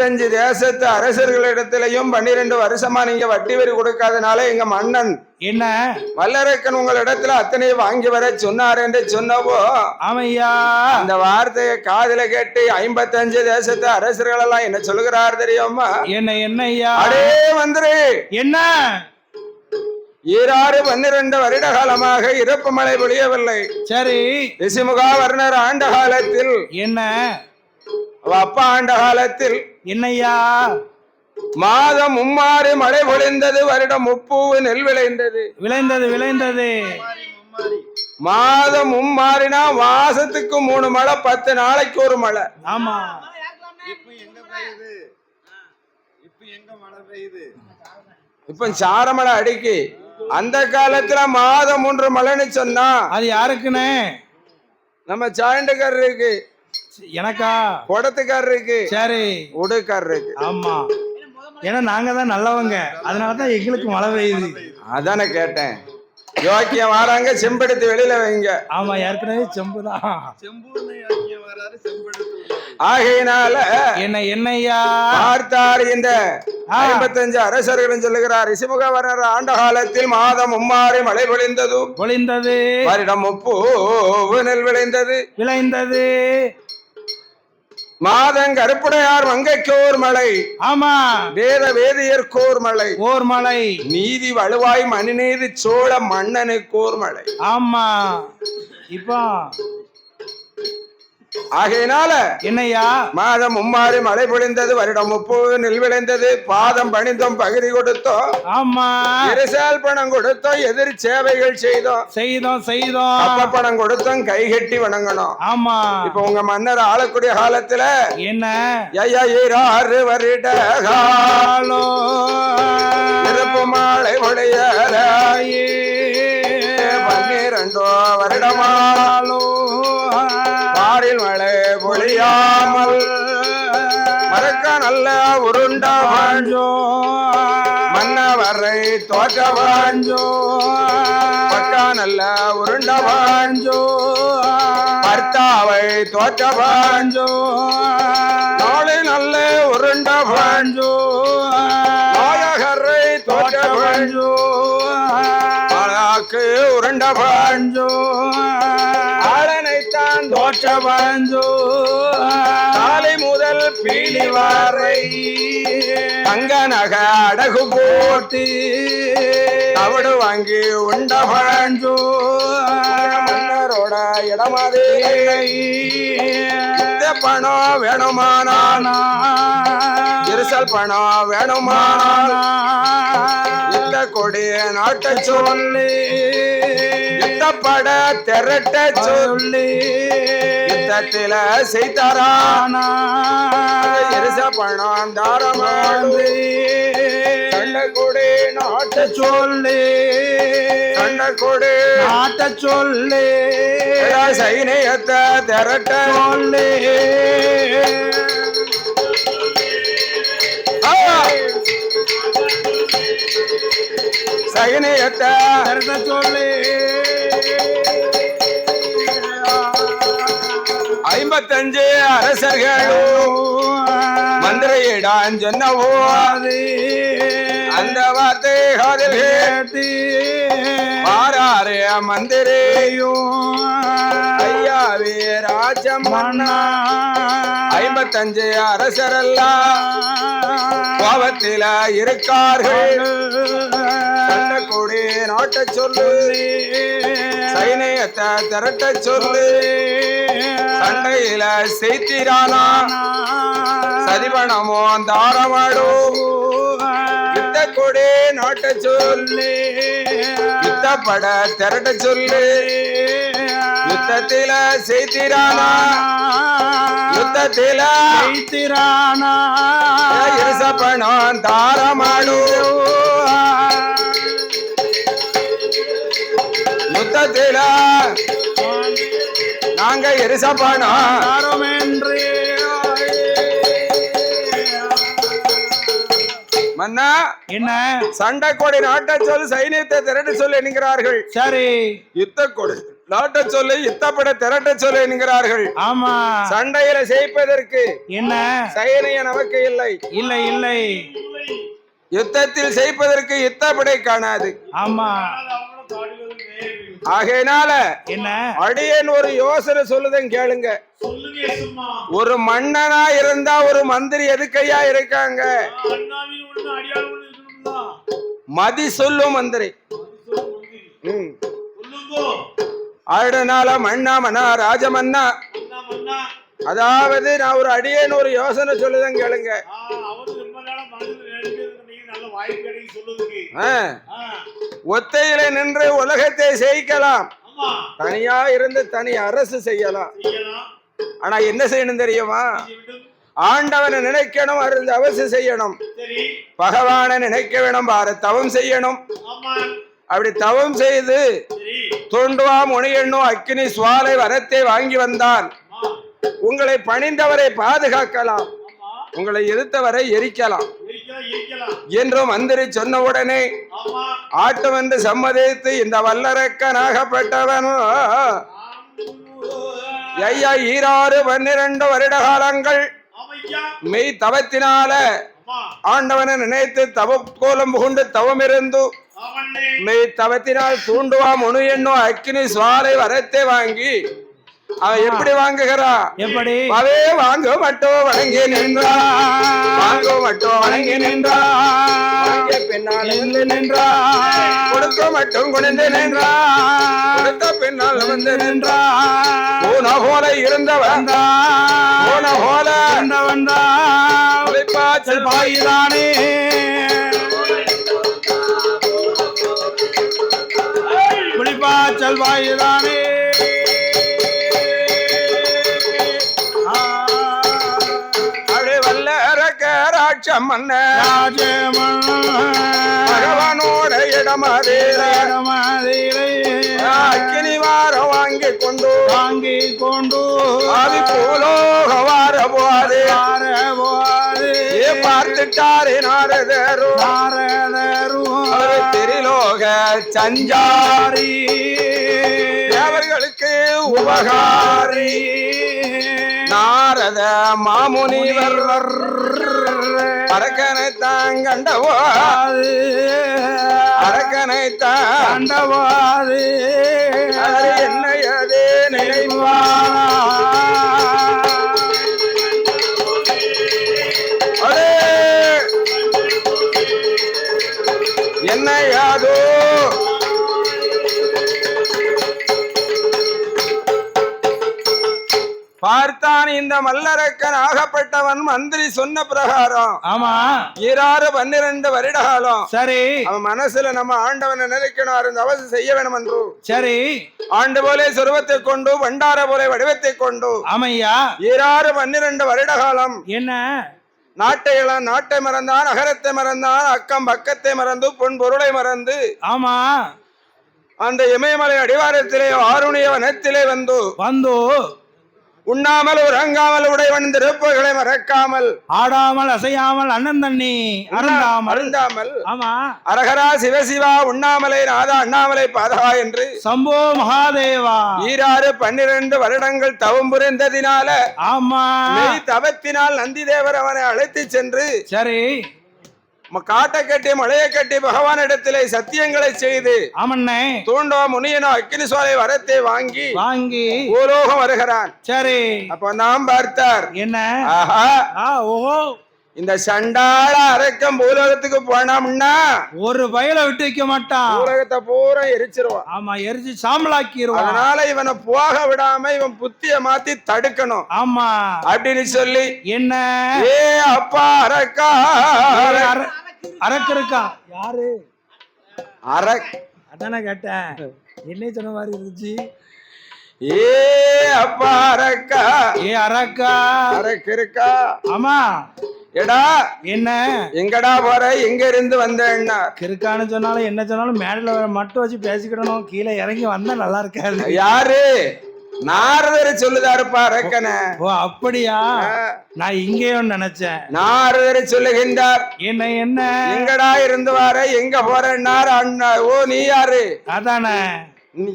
அஞ்சு தேசத்து அரசர்களிடத்திலையும் பன்னிரெண்டு வருஷமா நீங்க வட்டி வரி கொடுக்காதனால எங்க மன்னன் என்ன? வல்லரக்கன் உங்களிடத்துல அத்தனை வாங்கி வர சொன்னார் என்று சொன்னவோ? ஆமையா? அந்த வார்த்தையை காதுல கேட்டு ஐம்பத்தஞ்சு தேசத்து அரசர்கள் எல்லாம் என்ன சொல்லுகிறார் தெரியுமா? என்ன என்னய்யா அடே வந்துரு என்ன? ஈராறு பன்னிரண்டு வருட காலமாக இறப்பு மழை பொழியவில்லை. சரி. ரிஷிமுகா வர்ணர் ஆண்ட காலத்தில் என்ன? அவ அப்பா ஆண்ட காலத்தில் என்னய்யா மாதம் மும்மாறு மழை பொழிந்தது வருடம் முப்பூவு நெல் விளைந்தது. விளைந்தது விளைந்தது. மாதம் மும்மாறினா மாசத்துக்கு மூணு மழை பத்து நாளைக்கு ஒரு மழை. ஆமா. இப்ப எங்க மழை அடிக்கி அந்த காலத்துல மாதம் மூன்று மழைன்னு சொன்னா அது யாருக்குன்னு? நம்ம சாயண்டுக்காரருக்கு எனக்கா? குடத்துக்காரருக்கு சரி. உடுக்காரருக்கு. ஆமா. ஏன்னா நாங்க தான் நல்லவங்க. அதனாலதான் எங்களுக்கு மழை பெய்யுது. அதானே கேட்டேன். யோக்கியம் வராங்க செம்பெடுத்து வெளியில வைங்க. ஆமா ஏற்கனவே உள்ளது. ஆகையினால என்ன என்னய்யா பார்த்தார் இந்த. ஐம்பத்தஞ்சு அரசர்களும் சொல்லுகிறார் ரிஷிமுக வர்ணர் ஆண்ட காலத்தில் மாதம் மும்மாறி மழை பொழிந்ததும் பொழிந்தது. வருடம் முப்பூ நெல் விளைந்தது. விளைந்தது. மாதம் கருப்புடையார் மங்கைக்கோர் மலை. ஆமா. வேத வேதியர்கோர் மலை. ஓர் மலை. நீதி வலுவாய் மணிநீதி சோழ மன்னனுக்கோர் மலை. ஆமா. இப்போ ஆகையினால என்னய்யா? மாதம் மும்மாறி மழை பொழிந்தது வருடம் முப்பது நெல் விளைந்தது பாதம் பணிந்தோம் பகுதி கொடுத்தோம். ஆமா. இருசால் பணம் கொடுத்தோம் எதிர் சேவைகள் செய்தோம். செய்தோம் அப்ப செய்தோம் பணம் கொடுத்தோம் கை கட்டி வணங்கணும். ஆமா. இப்ப உங்க மன்னர் ஆளக்கூடிய காலத்துல என்ன? ஐயா ஈராறு வருட ஹலோ இருப்பு மாலை உடையல பன்னிரண்டோ வருடமா. பாரில் மழை பொழியாமல் மறக்க நல்ல உருண்ட வாஞ்சோ. மன்னவரை தோற்ற வாஞ்சோ. பக்கா நல்ல உருண்ட வாஞ்சோ. பர்த்தாவை தோற்ற வாஞ்சோ. நாளை நல்ல உருண்ட வாஞ்சோ. நாயகரை தோற்ற வாஞ்சோ. பழாக்கு உருண்ட வாஞ்சோ. ஆளனைத்தான் காலை முதல் பீலி வாரை தங்க நக அடகு போட்டு தவிடு வாங்கி உண்ட பழஞ்சோ இடமாதே பணம் வேணுமானா இருசல் பணம் வேணுமானா இந்த கொடிய நாட்ட சொல்லி இந்த பட திரட்ட சொல்லி யுத்தத்தில செய்தாரானா இருச பணம் தாரமாண்டு நாட்ட சொல்லி. கொடி. நாட்ட சொல்லு. சைனியத்தை திரட்ட. சொல்லு. சைனியத்தை கருத சொல்லு. ஐம்பத்தஞ்சு அரசர்களும் மந்திரையிடான் சொன்னவோ. அந்த வார்த்தை காதில் கேட்டு மாறாரு மந்திரையும் ஐயாவே ராஜமன்னா. ஐம்பத்தஞ்சு அரசரெல்லாம் கோபத்தில இருக்கார்கள். சண்டை நாட்ட சொல்லு. சைனியத்தை திரட்ட சொல்லு. சண்டையில செய்திரானா சதிபணமோ தாரமாடோ. யுத்த கொடி நாட்ட சொல்லு. யுத்தப்பட திரட்ட சொல்லு. யுத்தத்தில செய்திரானா யுத்தத்தில வைத்திரானா இருசப்பணம் தாரமாடு யுத்தத்தில நாங்க எரிசப்பணம் தாரமென்று மன்னா என்ன? சண்டை கொடி நாட்ட சொல் சைனியத்தை திரட்டு சொல் என்கிறார்கள். சரி. யுத்த கொடி நாட்ட சொல்லி இத்தப்பட திரட்ட சொல்லு என்கிறார்கள். ஆமா. சண்டையில ஜெயிப்பதற்கு என்ன? சைனிய நமக்கு இல்லை. இல்லை இல்லை. யுத்தத்தில் ஜெயிப்பதற்கு யுத்தப்படை காணாது. ஆமா. ஆகையினால என்ன? அடியேன் ஒரு யோசனை சொல்லுதேன் கேளுங்க. சொல்லுங்க சும்மா ஒரு மன்னனா இருந்தா ஒரு மந்திரி எதுக்கையா இருக்காங்க? மதி சொல்லும் மந்திரி. அதனால மன்னா மன்னா ராஜமன்னா அதாவது நான் ஒரு அடியேன் ஒரு யோசனை சொல்லுதேன் கேளுங்க. ஒத்தையில நின்று உலகத்தை ஆமா. தனியா இருந்து தனி அரசு செய்யலாம். செய்யலாம். ஆனா என்ன செய்யணும் தெரியுமா. ஆண்டவனை நினைக்கணும் அருந்து அவசியம் செய்யணும். பகவானை நினைக்க வேணும் பாரு தவம் செய்யணும். அப்படி தவம் செய்து சரி. தோண்டுவா முனையெண்ணும் அக்கினி சுவாலை வரத்தை வாங்கி வந்தால் ஆமா. உங்களை பணிந்தவரை பாதுகாக்கலாம். உங்களை எதிர்த்தவரை எரிக்கலாம். இருக்கலாம் இருக்கலாம். என்று மந்திரி சொன்ன உடனே ஆட்டம் என்று சம்மதித்து இந்த வல்லரக்கனாகப்பட்டவன் ஐயா ஈராறு பன்னிரண்டு வருட காலங்கள் மெய் தவத்தினால ஆண்டவனை நினைத்து தவ கோலம் புகுண்டு தவம் இருந்து மெய் தவத்தினால் தூண்டுவா முனு என்னும் அக்கினி சுவாலை வரத்தை வாங்கி அவன் எப்படி வாங்குகிறா? எப்படி? அவே வாங்க மட்டோ வணங்கி நின்றா. வாங்க மட்டோ வணங்கி நின்றா. பின்னால் நின்றா. கொடுக்க மட்டும் குனிந்து நின்றா. கொடுத்த பின்னால் வந்து நின்றா. பூன போல இருந்தவன் பூன போல வந்தா. உழைப்பாச்சல் பாயிதானே. குளிப்பாச்சல் பாயிதானே. ராட்சம் மன்ன பகவானோட இடமதேல அக்கினி வாரம் வாங்கி கொண்டு. வாங்கி கொண்டு. ஆவி பூலோக வார போதே. போது. ஏ பார்த்துட்டாரே நாரதரு. அவர் திரிலோக சஞ்சாரி. தேவர்களுக்கு உபகாரி. நாரத மாமுனிவர். அரக்கனை தாங்கண்டவோ அரக்கனை தான் கண்டவாது என்னையதே நினைவா பார்த்தான் இந்த மல்லரக்கன் ஆகப்பட்டவன் மந்திரி சொன்ன பிரகாரம். ஆமா. ஈராறு பன்னிரண்டு வருட காலம் சரி. அவன் மனசுல நம்ம ஆண்டவனை நினைக்கணும் அந்த அவசியம் செய்ய வேணும் என்று சரி. ஆண்டு போல சொருவத்தை கொண்டு பண்டார போல வடிவத்தை கொண்டு. ஆமையா. ஈராறு பன்னிரண்டு வருட காலம் என்ன? நாட்டை இளம் நாட்டை மறந்தான் அகரத்தை மறந்தான் அக்கம் பக்கத்தை மறந்து பொன் பொருளை மறந்து. ஆமா. அந்த இமயமலை அடிவாரத்திலே ஆருணிய வனத்திலே வந்து. வந்து. உண்ணாமல் உறங்காமல் உடைவன் திருப்புகளை மறக்காமல். ஆடாமல் அசையாமல் அண்ணன் தண்ணி அருந்தாமல். அருந்தாமல். ஆமா. அரகரா சிவசிவா உண்ணாமலை நாதா அண்ணாமலை பாதா என்று. சம்போ மகாதேவா. ஈராறு பன்னிரண்டு வருடங்கள் தவம் புரிந்ததினால ஆமா. தவத்தினால் நந்தி தேவர் அவனை அழைத்து சென்று சரி. காட்டை கட்டி மலையை கட்டி பகவானிடத்திலே சத்தியங்களை செய்து ஆமண்ணே. தூண்டோ முனியனோ அக்கினி சோலை வரத்தை வாங்கி வாங்கி. பூலோகம் வருகிறான். சரி. அப்ப நாம் பார்த்தார். என்ன? ஆஹா. ஆ ஓஹோ. இந்த சண்டாள அரக்கம் பூலோகத்துக்கு போனோம்னா ஒரு வயலை விட்டு வைக்க மாட்டான். பூலோகத்தை பூரா எரிச்சிருவான். ஆமா எரிச்சு சாம்பலாக்கிடுவான் அதனால இவனை போக விடாம இவன் புத்திய மாத்தி தடுக்கணும். ஆமா. அப்படின்னு சொல்லி என்ன? ஏ அப்பா அரக்கா அர- அரக்கு இருக்கா யாரு? அரக் அதானே கேட்டேன். என்ன சொன்ன மாதிரி இருந்துச்சு. ஏ அப்பா அரக்கா. ஏ அரக்கா? அரக்கு இருக்கா ஆமா. எடா என்ன? எங்கடா போற? எங்க இருந்து வந்தேன்னா? கிறுக்கான்னு சொன்னாலும் என்ன சொன்னாலும் மேடல மட்டும் வச்சு பேசிக்கிடணும். கீழே இறங்கி வந்தா நல்லா இருக்காது. யாரு? நாரதர் சொல்லுதாருப்பா அரக்கன ஓ அப்படியா? நான் இங்கேயும் நினைச்சேன். நாரதர் சொல்லுகின்றார் என்ன என்ன? எங்கடா இருந்து வர? எங்க போறேன்னாரு அண்ணா. ஓ நீ யாரு? அதானே.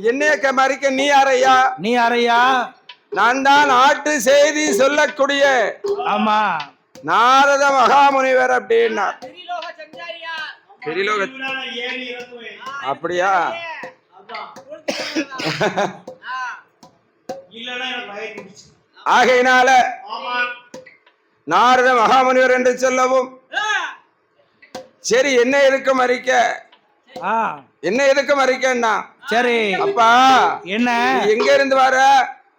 என்னைய மறிக்க? நீ யாரையா? நீ யாரையா? நான் தான் நாட்டு செய்தி சொல்லக்கூடிய. ஆமா. நாரத மகாமுனிவர் அப்படின்னா. பெரியலோக அப்படியா? ஆகையினால ஆமா நாரத மகாமுனிவர் என்று சொல்லவும் சரி என்ன எதுக்கு மறிக்க? ஆ. என்ன எதுக்கு மறிக்கன்னா? சரி. அப்பா என்ன? எங்க இருந்து வர?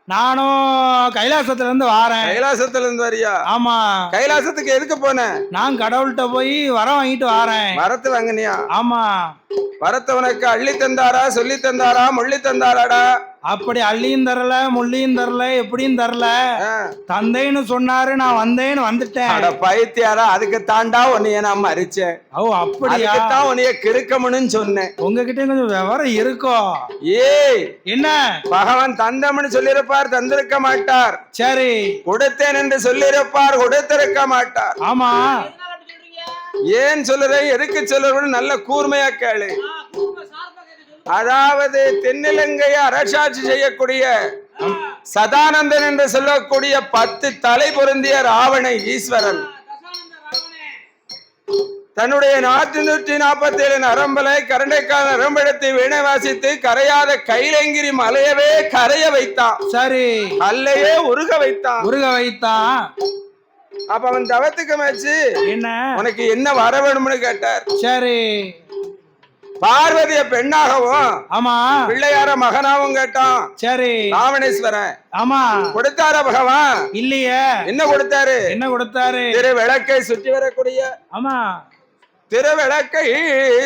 நானும் கைலாசத்துல இருந்து வாரேன். கைலாசத்துல இருந்து வரியா? ஆமா. கைலாசத்துக்கு எதுக்கு போன? நான் கடவுள்கிட்ட போய் வரம் வாங்கிட்டு வாரேன். வரத்து வாங்கினியா ஆமா. வரத்தை உனக்கு அள்ளி தந்தாரா சொல்லி தந்தாரா மொழி தந்தாராடா? அப்படி அள்ளியும் தரல முள்ளியும் தரல எப்படியும் தரல. தந்தைன்னு சொன்னாரு நான் வந்தேன்னு வந்துட்டேன். அட பைத்தியாரா அதுக்கு தாண்டா உன்னைய நான் மறிச்சேன். ஓ அப்படியா? அதுக்குத்தான் உன்னைய கிறுக்கமுன்னு சொன்னேன். உங்ககிட்ட கொஞ்சம் விவரம் இருக்கும் ஏய். என்ன? பகவான் தந்தம்னு சொல்லியிருப்பார் தந்திருக்க மாட்டார். சரி. கொடுத்தேன் என்று சொல்லியிருப்பார் கொடுத்திருக்க மாட்டார். ஆமா. ஏன் சொல்லுறேன் எதுக்கு சொல்லுறேன்னு நல்ல கூர்மையா கேளு. அதாவது தென்னிலங்கையை அரசாட்சி செய்யக்கூடிய சதானந்தன் என்று சொல்லக்கூடிய பத்து தலை பொருந்திய ராவண ஈஸ்வரன். தன்னுடைய நாட்டு நூற்றி நாற்பத்தி ஏழு நரம்பலை கரண்டைக்கால் நரம்பெடுத்து வீணை வாசித்து கரையாத கைலங்கிரி மலையவே கரைய வைத்தான். சரி. அல்லையே உருக வைத்தான். முருக வைத்தான். அப்ப அவன் தவத்துக்கு மேச்சு என்ன? உனக்கு என்ன வர வேணும்னு கேட்டார். சரி. பார்வதிய பெண்ணாகவும் ஆமா. பிள்ளையார மகனாவும் கேட்டான். சரி. ராவணேஸ்வரன் ஆமா. கொடுத்தார பகவான்? இல்லையே. என்ன கொடுத்தாரு? என்ன கொடுத்தாரு? திரு விளக்கை சுற்றி வரக்கூடிய. ஆமா. திரு விளக்கை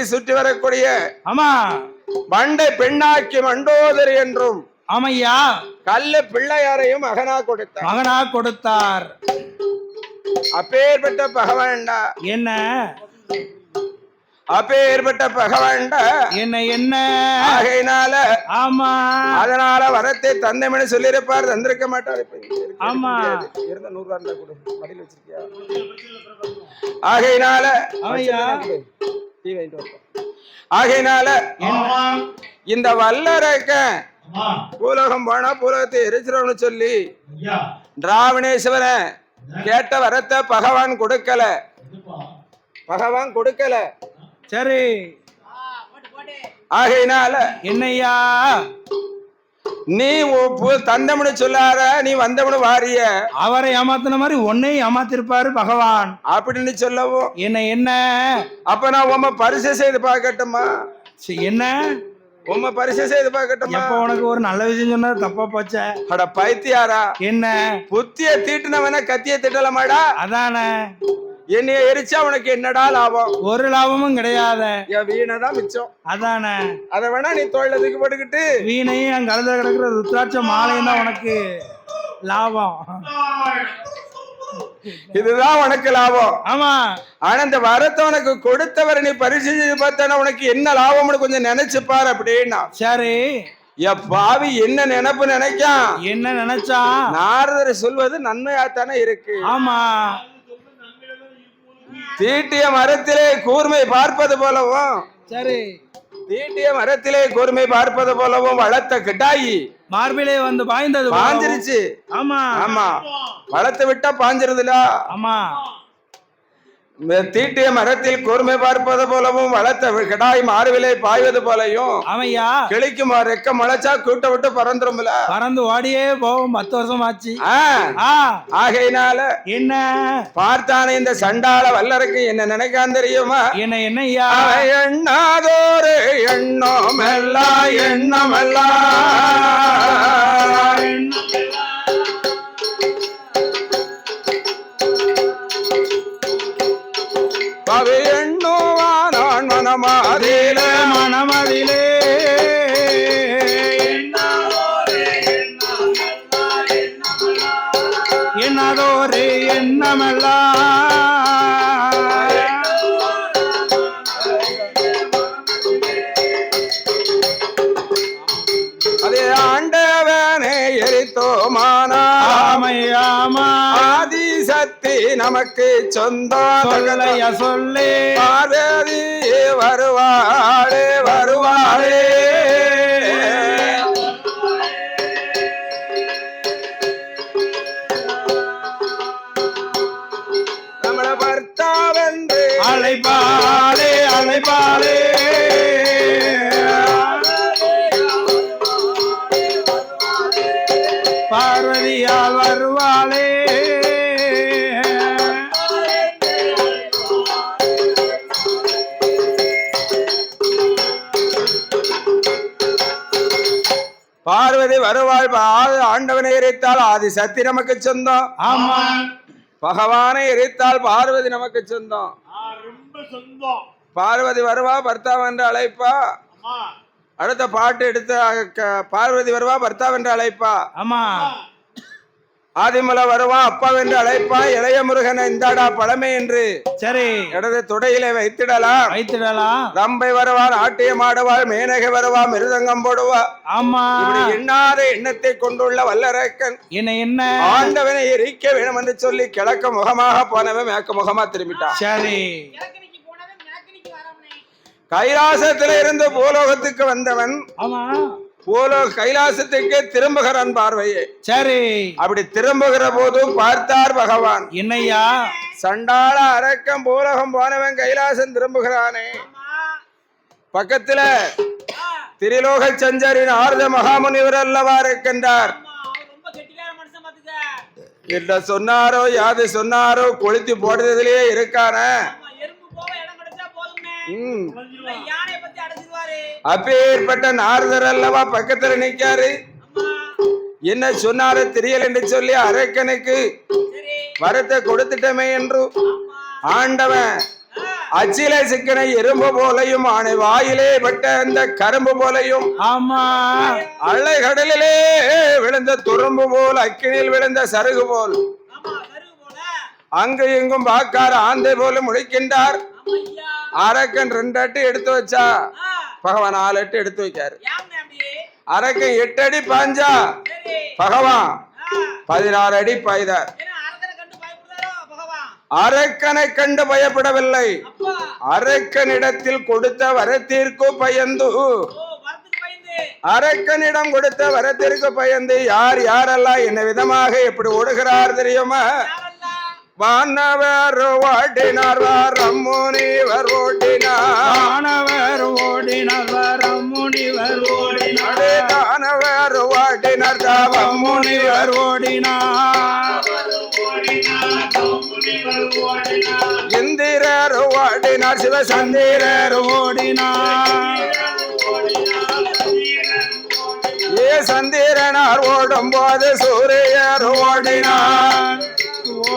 சுற்றி வரக்கூடிய. ஆமா. மண்டை பெண்ணாக்கி மண்டோதரி என்றும் ஆமையா. கல்லு பிள்ளையாரையும் மகனா கொடுத்தார். மகனா கொடுத்தார். அப்பேற்பட்ட பகவான்டா என்ன? அப்பேற்பட்ட பகவான்டா என்ன என்ன? ஆகையினால ஆமா. அதனால வரத்தை தந்தைமணி சொல்லியிருப்பார் தந்திருக்க மாட்டார். ஆமா. இருந்த நூறு ரூபா இருந்தா கொடு மடியில் வச்சிருக்கியா? ஆகையினால டீ வாங்கிட்டு வரட்டும். ஆகையினால இந்த வல்லரக்க பூலோகம் போனா பூலோகத்தை எரிச்சிரோம்னு சொல்லி ஐயா. ராவணேஸ்வரன் கேட்ட வரத்தை பகவான் கொடுக்கல. பகவான் கொடுக்கல. சரி. ஆகையினால என்னய்யா நீ உன் பு- தந்தம்னு சொல்லாத நீ வந்தவனு வாரிய. அவரை ஏமாத்தின மாதிரி உன்னையும் ஏமாத்திருப்பாரு பகவான். அப்படின்னு சொல்லவும் என்ன என்ன? அப்ப நான் உம்ம பரிசு செய்து பார்க்கட்டுமா? என்ன? உம்ம பரிசு செய்து பார்க்கட்டுமா? எப்ப உனக்கு ஒரு நல்ல விஷயம் சொன்னது தப்பா போச்சே? அட பைத்தியாரா. என்ன? புத்திய தீட்டுனவன கத்திய திட்டலமாடா? அதானே. என்னைய எரிச்சா உனக்கு என்னடா லாபம்? ஒரு லாபமும் கிடையாது. என் வீணை தான் மிச்சம். அதானே. அதை வேணா நீ தோல்ல தூக்கி போட்டுக்கிட்டு. வீணையும் என் கழுத கிடக்குற ருத்ராட்ச மாலையும் தான் உனக்கு லாபம். இதுதான் உனக்கு லாபம். ஆமா. ஆனா இந்த வரத்தை உனக்கு கொடுத்தவரை நீ பரிசு செய்து பார்த்தானா உனக்கு என்ன லாபம்னு கொஞ்சம் நினைச்சு பாரு அப்படின்னா. சரி. என் பாவி என்ன நினைப்பு நினைக்கான்? என்ன நினைச்சான் நாரதர் சொல்வது நன்மையாத்தானே இருக்கு. ஆமா. தீட்டிய மரத்திலே கூர்மை பார்ப்பது போலவும் சரி. தீட்டிய மரத்திலே கூர்மை பார்ப்பது போலவும் வளர்த்த கிட்டாயி மார்பிலே வந்து பாய்ந்தது. பாஞ்சிருச்சு. ஆமா. ஆமா. வளர்த்து விட்டா பாஞ்சிருதுல. ஆமா. தீட்டிய மரத்தில் கூர்மை பார்ப்பது போலவும் வளர்த்த கிடாய் மார்பிலே பாய்வது போலையும் ஆமையா? கிளிக்கு ம- ரெக்க முளைச்சா கூட்ட விட்டு பறந்துரும்ல. பறந்து ஓடியே போகும் பத்து வருஷம் ஆச்சு ஆகையினால என்ன? பார்த்தானே இந்த சண்டாள வல்லருக்கு என்ன நினைக்கான் தெரியுமா? என்ன என்னய்யா அவன் எண்ணாதோரு எண்ணமெல்லாம் எண்ணமெல்லாம் அவை எண்ணமெல்லாம் அதே ஆண்டவனே எரித்தோமானா. ஆமையாமா. ஆதி சக்தி நமக்கு சொல்லைய சொல்லு. பார்வதி வருவாளே வருவாளே. ஆ- ஆண்டவனை எரித்தால் ஆதி சக்தி நமக்கு சொந்தம். ஆமா பகவானை எரித்தால் பார்வதி நமக்கு சொந்தம். சொந்தம். பார்வதி வருவா பர்த்தாவென்று அழைப்பா. அம்மா அடுத்த பாட்டு எடுத்து பார்வதி வருவா பர்த்தாவென்று அழைப்பா. ஆமா. ஆதிமலை வருவா அப்பாவென்று அழைப்பா இளைய முருகன் இந்தாடா பழமை என்று. சரி. இடது தொடையிலே வைத்திடலாம். வைத்திடலாம். ரம்பை வருவா நாட்டியம் ஆடுவாள் மேனகை வருவா மிருதங்கம் போடுவா. ஆமா. எண்ணாத எண்ணத்தை கொண்டுள்ள வல்லரக்கன். என்ன என்ன? ஆண்டவனை எரிக்க வேணும் என்று சொல்லி கிழக்க முகமாக போனவன் மேற்கு முகமா திரும்பிட்டான். சரி. கைலாசத்தில இருந்து பூலோகத்துக்கு வந்தவன் ஆமா. பூலோ கைலாசத்துக்கு திரும்புகிறான் பார்வையே. சரி. அப்படி திரும்புகிற போது பார்த்தார் பகவான். என்னய்யா சண்டாள அரக்கம் பூலோகம் போனவன் கைலாசம் திரும்புகிறானே. பக்கத்துல திரிலோக சஞ்சரின் ஆர்த மகாமுனிவர் அல்லவா இருக்கின்றார். இல்ல சொன்னாரோ யாது சொன்னாரோ கொளுத்தி போடுறதுலயே இருக்கானே ஆமா எறும்பு போக இடம் கிடைச்சா போதும்னே ம். இந்த யானையை பத்தி அடைச்சிருவாரு அப்பேற்பட்ட நாரதர் அல்லவா பக்கத்துல நிக்காரு. அம்மா. என்ன சொன்னாரு தெரியல என்று சொல்லி அரக்கனுக்கு சரி. வரத்தை கொடுத்துட்டமே என்று. ஆண்டவன் அச்சில சிக்கனை எறும்பு போலையும் ஆணை வாயிலே பட்ட அந்த கரும்பு போலையும் ஆமா. அலைகடலிலே விழுந்த துரும்பு போல் அக்கினியில் விழுந்த சருகு போல். ஆமா கருகு போல. அங்கு இங்கும் பார்க்கார ஆந்தை போல ஐயா அரக்கன் ரெண்டு எடுத்து வச்சா? பகவான் நாலு அட்டு எடுத்து வைக்காரு. அரக்கன் எட்டு அடி பாஞ்சா? பகவான் பதினாறு அடி பாய்தார். அரக்கனை கண்டு பயப்படவில்லை. அரக்கனிடத்தில் கொடுத்த வரத்திற்கு பயந்து. அரக்கனிடம் கொடுத்த வரத்திற்கு பயந்து. யார் யாரெல்லாம் என்ன விதமாக எப்படி ஓடுகிறார் தெரியுமா? வானவர் ஓட்டினார் ரம்முனிவர் ஓட்டினார் மாணவர் ஓடினார் வரம் முனிவர் ஓடினார். தானவர் ஓட்டினார் தாவம் முனிவர் முனிவர். ஓடினார். இந்திரர் ஓட்டினார் சிவசந்திரர் ஓடினார். ஏ சந்திரனார் ஓடும் போது சூரியர் ஓடினார்.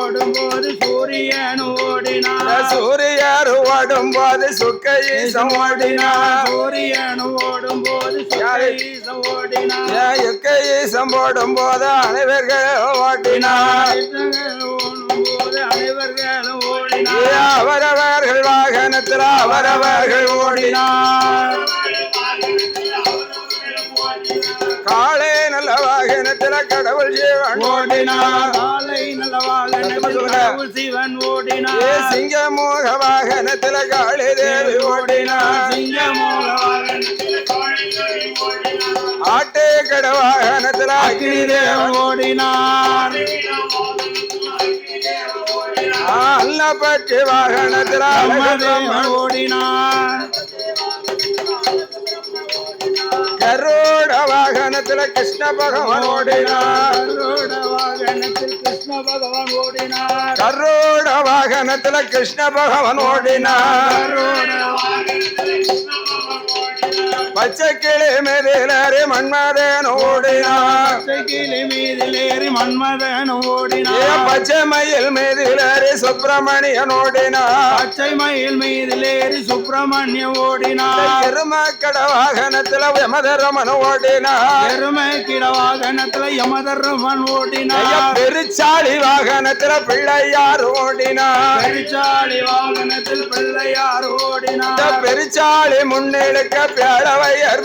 ஓடும்போது சூரியன் ஓடினார். சூரியர் ஓடும் போது சுக்கையீசம் ஓடினார். சூரியன் ஓடும்போது சுகீசம் ஓடினார். ஏ யுக்கையீசம் ஓடும் போது அனைவர்கள் ஓட்டினார் ஓடும்போது அனைவர்களும் ஓடினார். அவரவர்கள் வாகனத்தில் அவரவர்கள் ஓடினார். காளே நல்ல வாகனத்தில் கடவுள் ஜீவன் ஓடினார். காலை கடவுள் சிவன் ஓடினார். சிங்கமோக வாகனத்தில் காளி தேவி ஓடினார். ஆட்டே கட வாகனத்தில் அக்னி தேவன் ஓடினார். அல்லப்பட்டு வாகனத்தில் ஓடினார். கரோட வாகனத்தில் கிருஷ்ண பகவான் ஓடினார். கருட வாகனத்தில் கிருஷ்ண பகவான் ஓடினார். கரோட வாகனத்துல கிருஷ்ண பகவான் ஓடினார். பச்சை கிளி மேதிலே மன்மதன் ஓடினார். கிளி மீதில் ஏறி மன்மதன் ஓடினார். பச்சை மயில் மேதிலே சுப்பிரமணியன் ஓடினார். பச்சை மயில் மீதில் ஏறி சுப்பிரமணியம் ஓடினார் எருமக்கட வாகனத்துல யமதரமன் ஓடினார். எருமை கிட வாகனத்துல யமதர்மன் ஓடினார். பெருச்சாளி வாகனத்துல பிள்ளையார் ஓடினார். பெருச்சாளி வாகனத்தில் பிள்ளையார் ஓடினார். பெருச்சாளி முன்னெடுக்க பேழவையர்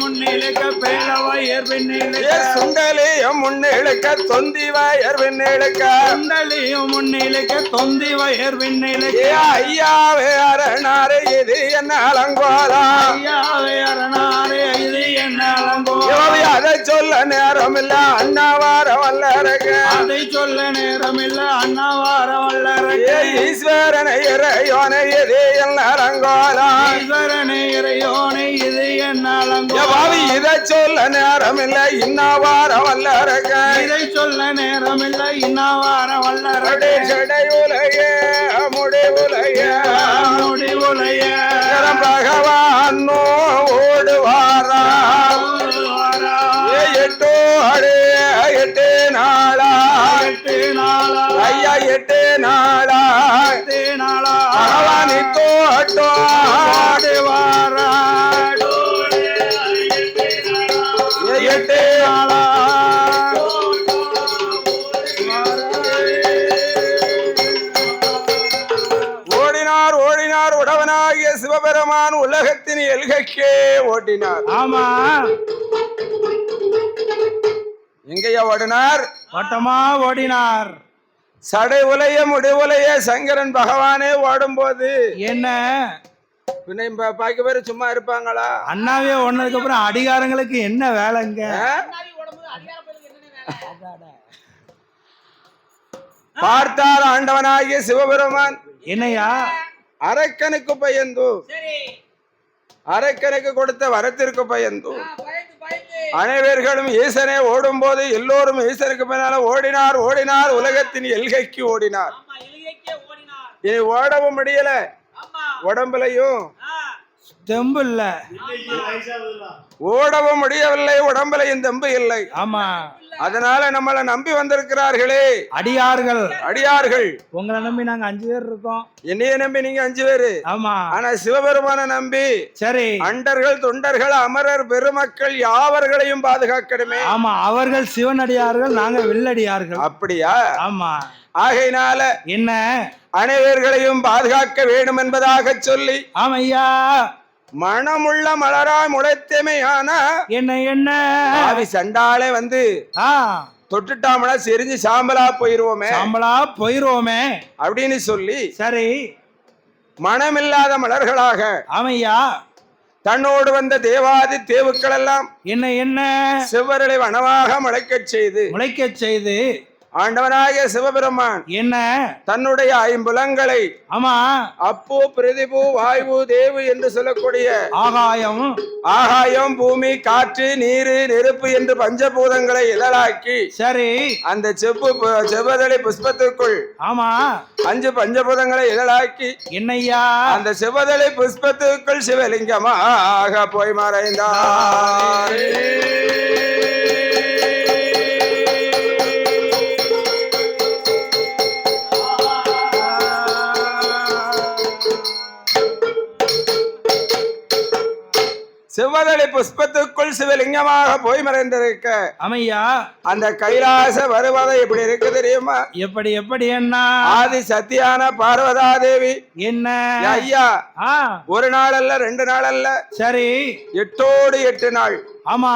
முன்னிலுக்க பேலவையர் ஏ பின்னிலுக்க சுண்டலியம் முன்னெடுக்க தொந்தி வயர் பின்னெடுக்க குண்டலியும் முன்னிலுக்க தொந்தி வயர் ஏ பின்னிலுக்க ஐயாவே அரணாரே இது என்ன அலங்கோலா? ஐயாவே அரணாரே இது என்ன அலங்கோ யோவி அதை சொல்ல நேரம் இல்ல அண்ணாவார வல்லரக. அதை சொல்ல நேரமில்ல அண்ணாவார ஏ வல்லரே ஈஸ்வரனை இறையோனை இது என்ன அலங்கோலா? உடனே இறையோனை இது என்னால் பாவி இதை சொல்ல நேரம் இல்லை இன்னவார வல்லரக. இதை சொல்ல நேரம் இல்லை இன்னவார வல்லரடே செடை உலக முடி உலக முடி உலக பகவான் ஓடுவாரா எட்டோ அடே எட்டு நாளா. எட்டு நாளா. ஐயா பகவானி தோட்டோ எல்கைக்கே ஓடினார். ஆமா. எங்கேயா ஓடினார்? வட்டமா ஓடினார். சடை உலைய முடிவுலைய சங்கரன் பகவானே ஓடும்போது. என்ன? பின்ன பாக்கி பேர் சும்மா இருப்பாங்களா? அண்ணாவே ஒன்னதுக்கு அப்புறம் அடிகாரங்களுக்கு என்ன வேலைங்க? பார்த்தார் ஆண்டவனாகிய சிவபெருமான். என்னையா? அரக்கனுக்கு பயந்து. சரி அரக்கனுக்கு கொடுத்த வரத்திற்கு பயந்து. அனைவர்களும் ஈசனே ஓடும்போது எல்லோரும் ஈசனுக்கு பின்னால ஓடினார் ஓடினார் உலகத்தின் எல்கைக்கு ஓடினார். இனி ஓடவும் முடியல. உடம்புலையும் தெம்பு இல்ல. ஓடவும் முடியவில்லை உடம்புலையும் தெம்பு இல்லை. ஆமா. அதனால நம்மளை நம்பி வந்திருக்கிறார்களே. அடியார்கள். அடியார்கள். உங்களை நம்பி நாங்க அஞ்சு பேர் இருக்கோம். என்னைய நம்பி நீங்க அஞ்சு பேரு. ஆமா. ஆனா சிவபெருமான நம்பி சரி. அண்டர்கள் தொண்டர்கள் அமரர் பெருமக்கள் யாவர்களையும் பாதுகாக்கணுமே. ஆமா அவர்கள் சிவனடியார்கள் நாங்க வில்லடியார்கள். அப்படியா? ஆமா. ஆகையினால என்ன? அனைவர்களையும் பாதுகாக்க வேண்டும் என்பதாக சொல்லி ஆமையா. மனமுள்ள மலராய் முளைத்தமையான என்ன என்ன? ஆவி சண்டாலே வந்து ஆ. தொட்டுட்டாமல செரிஞ்சு சாம்பலா போயிருவோமே. சாம்பலா போயிருவோமே. அப்படின்னு சொல்லி சரி. மனமில்லாத மலர்களாக ஆமையா? தன்னோடு வந்த தேவாதி தேவுக்கள் எல்லாம் என்ன என்ன? சிவரலை வனமாக முளைக்கச் செய்து முளைக்கச் செய்து ஆண்டவனாகிய சிவபெருமான் என்ன? தன்னுடைய ஐம்புலங்களை ஆமா. அப்பு பிரதிபு வாயு தேவு என்று சொல்லக்கூடிய ஆகாயம். ஆகாயம் பூமி காற்று நீரு நெருப்பு என்று பஞ்சபூதங்களை இதழாக்கி சரி. அந்த செப்பு செவ்வதளி புஷ்பத்திற்குள் ஆமா. அஞ்சு பஞ்சபூதங்களை இதழாக்கி என்னய்யா? அந்த செவ்வதளி புஷ்பத்துக்குள் சிவலிங்கமாக போய் மறைந்தார். செவ்வதளி புஷ்பத்துக்குள் சிவலிங்கமாக போய் மறைந்திருக்க. அமையா? அந்த கைலாச வருவதை எப்படி இருக்கு தெரியுமா? எப்படி எப்படி என்ன? ஆதி சத்தியான பார்வதா தேவி என்ன ஐயா ஒரு நாள் அல்ல ரெண்டு நாள் அல்ல சரி. எட்டோடு எட்டு நாள். ஆமா.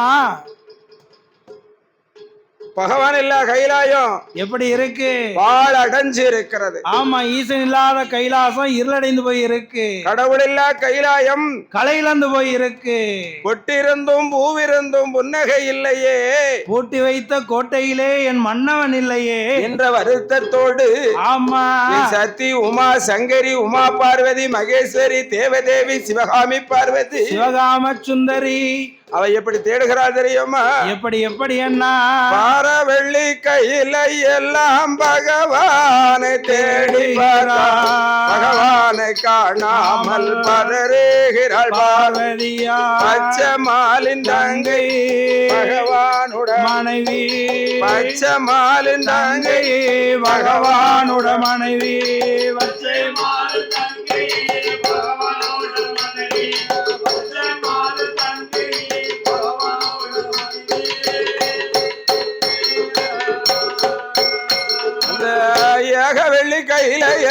பகவான் இல்ல கைலாயம். எப்படி இருக்கு? பால் அடைஞ்சு இருக்கிறது ஆமா ஈசன் இல்லாத கைலாசம் இருளடைந்து போய் இருக்கு கடவுள் இல்ல கைலாயம். கலையிழந்து போய் இருக்கு பொட்டிருந்தும் பூவிருந்தும் புன்னகை இல்லையே. பூட்டி வைத்த கோட்டையிலே என் மன்னவன் இல்லையே. என்ற வருத்தத்தோடு ஆமா. சக்தி உமா சங்கரி உமா பார்வதி மகேஸ்வரி தேவதேவி சிவகாமி பார்வதி சிவகாம சுந்தரி அவ எப்படி தேடுகிறாள் தெரியுமா? எப்படி எப்படி என்ன பாரவெள்ளி கையில எல்லாம் பகவானை தேடி பகவானை காணாமல் பதறுகிறாள் பார். பார்வதியா. பச்சை மாலின் தங்கை பகவானுடன். மனைவி. பச்சை மாலின் தங்கை பகவானுட மனைவி. வச்சை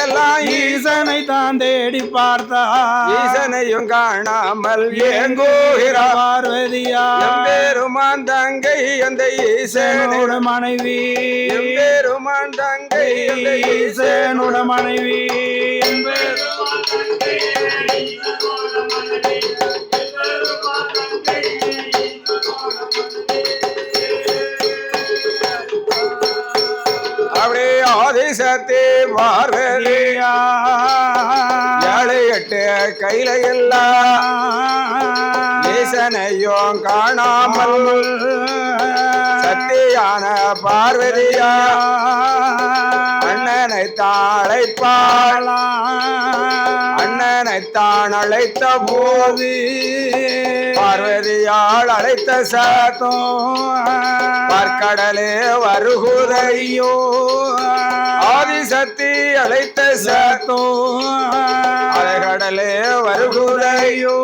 எல்லாம் ஈசனை தான் தேடி பார்த்தா ஈசனையும் காணாமல் ஏங்குகிறார். பார்வதியா எம்பெருமான் தங்கை அந்த ஈசனோட மனைவி. எம்பெருமான் தங்கை ஈசனோட மனைவி. என்பது அப்படியே சத்தே பார்வதி ஏழு கையில எல்லாம் ஈசனையும் காணாமல் சத்தியான பார்வதியா அண்ணனை தாழைப்பாளா. அண்ணனைத்தான் அழைத்த போது பார்வதியால் அழைத்த சத்தம் பார்க்கடலே வருகுதையோ ஆதிசக்தி அழைத்த சத்தம் அலைகடலே வருகுதையோ.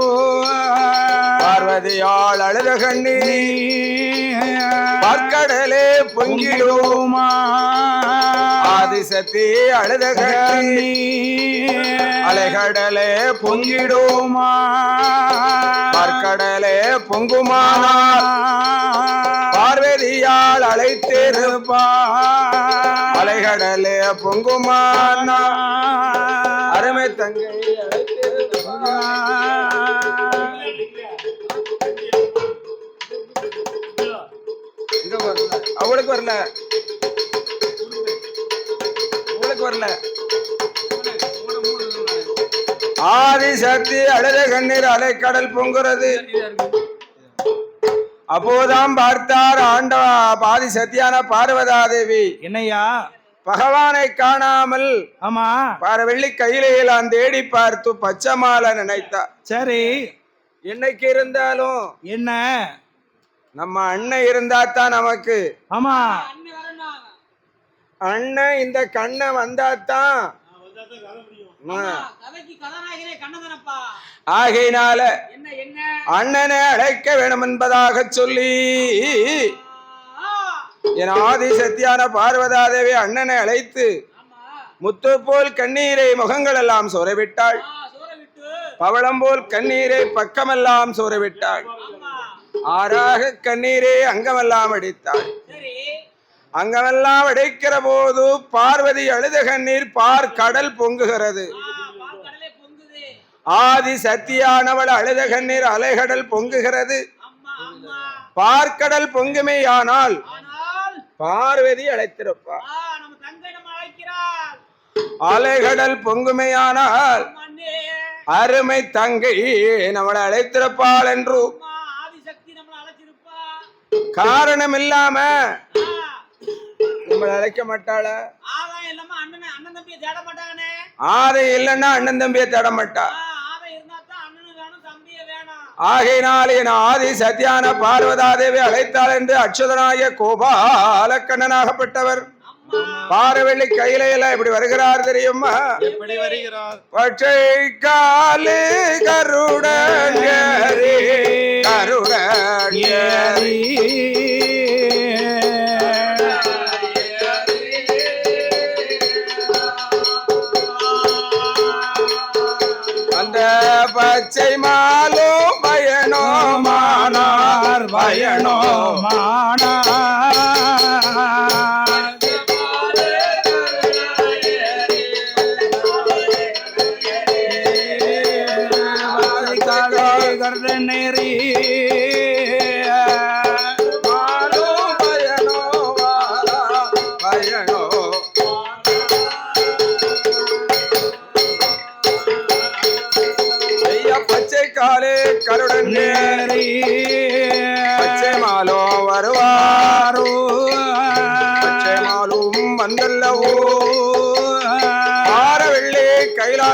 பார்வதியாள் அழுத கண்ணி பார்க்கடலே பொங்கிடுமா ஆதிசக்தி அழுத கண்ணி அலைகடலே பொங்கிடுமா பார்க்கடலே பொங்குமானால் பார்வதியால் அழைத்திருப்பா அலைகடலே பொங்குமானா? அருமை தங்கை அழைத்திருப்பா அவளுக்கு வரல. உங்களுக்கு வரல. ஆதிசக்தி அழுத கண்ணீர் அலைக்கடல் பொங்குறது. அப்போதாம் பார்த்தார் ஆண்ட பாதி சத்தியான பார்வதா தேவி என்னய்யா? பகவானை காணாமல் ஆமா. பார வெள்ளி கையிலேயெல்லாம் தேடி பார்த்து பச்சை மாலை நினைத்தா சரி. என்னைக்கு இருந்தாலும் என்ன? நம்ம அண்ணன் இருந்தா தான் நமக்கு. ஆமா. அண்ணன் இந்த கண்ணை வந்தா தான் ஆகையினால அண்ணனை அழைக்க வேணும் என்பதாக சொல்லி என் ஆதி சத்தியான பார்வதாதேவி அண்ணனை அழைத்து முத்து போல் கண்ணீரை முகங்கள் எல்லாம் சொரவிட்டாள் பவளம் போல் கண்ணீரை பக்கமெல்லாம் சொரவிட்டாள். ஆறாக கண்ணீரை அங்கமெல்லாம் அடித்தாள் அங்கமெல்லாம் அடைக்கிற போது பார்வதி அழுத கண்ணீர் பார் கடல் பொங்குகிறது. ஆதி சத்தியானவள் அழுத கண்ணீர் அலைகடல் பொங்குகிறது. பார்க்கடல் பொங்குமேயானால் பார்வதி அழைத்திருப்பார். அலைகடல் பொங்குமையானால் அருமை தங்கை நம்மளை அழைத்திருப்பாள் என்று காரணம் இல்லாம நம்மளை அழைக்க மாட்டாள? ஆதாயம் இல்லாம அண்ணனை அண்ணன் தம்பியை தேட மாட்டாங்கண்ணே. ஆதை இல்லைன்னா அண்ணன் தம்பியை தேட மாட்டா. ஆ, ஆதாயம் இருந்தா தான் அண்ணனும் வேணும் தம்பியே வேணும். ஆகையினால் என் ஆதி சத்தியான பார்வதாதேவி அழைத்தாள் என்று அச்சுதனாய கோபாலக்கண்ணனாகப்பட்டவர். அம்மா. பாரவெள்ளி கையில எல்லாம் இப்படி வருகிறார் தெரியுமா? பச்சை காலு கருடன்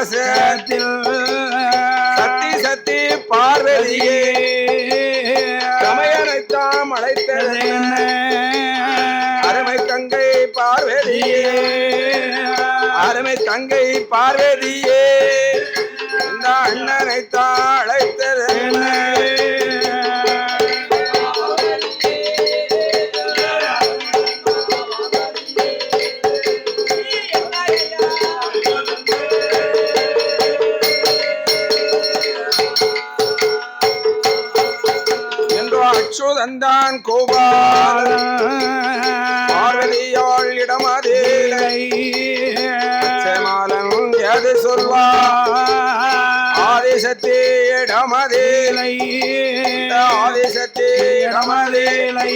கைலாச சத்தி சத்தி பார்வதியே சமயனைத்தாம் அழைத்தது அருமை தங்கை பார்வதியே அருமை தங்கை பார்வதியே இந்த அண்ணனை அழைத்த அச்சுதந்தான் கோபால. பார்வதியாள் இடமதேலை. சேமாலன் எது சொல்வார் ஆதிசத்தே இடமதேலை. ஆதிசத்தே இடமதேலை.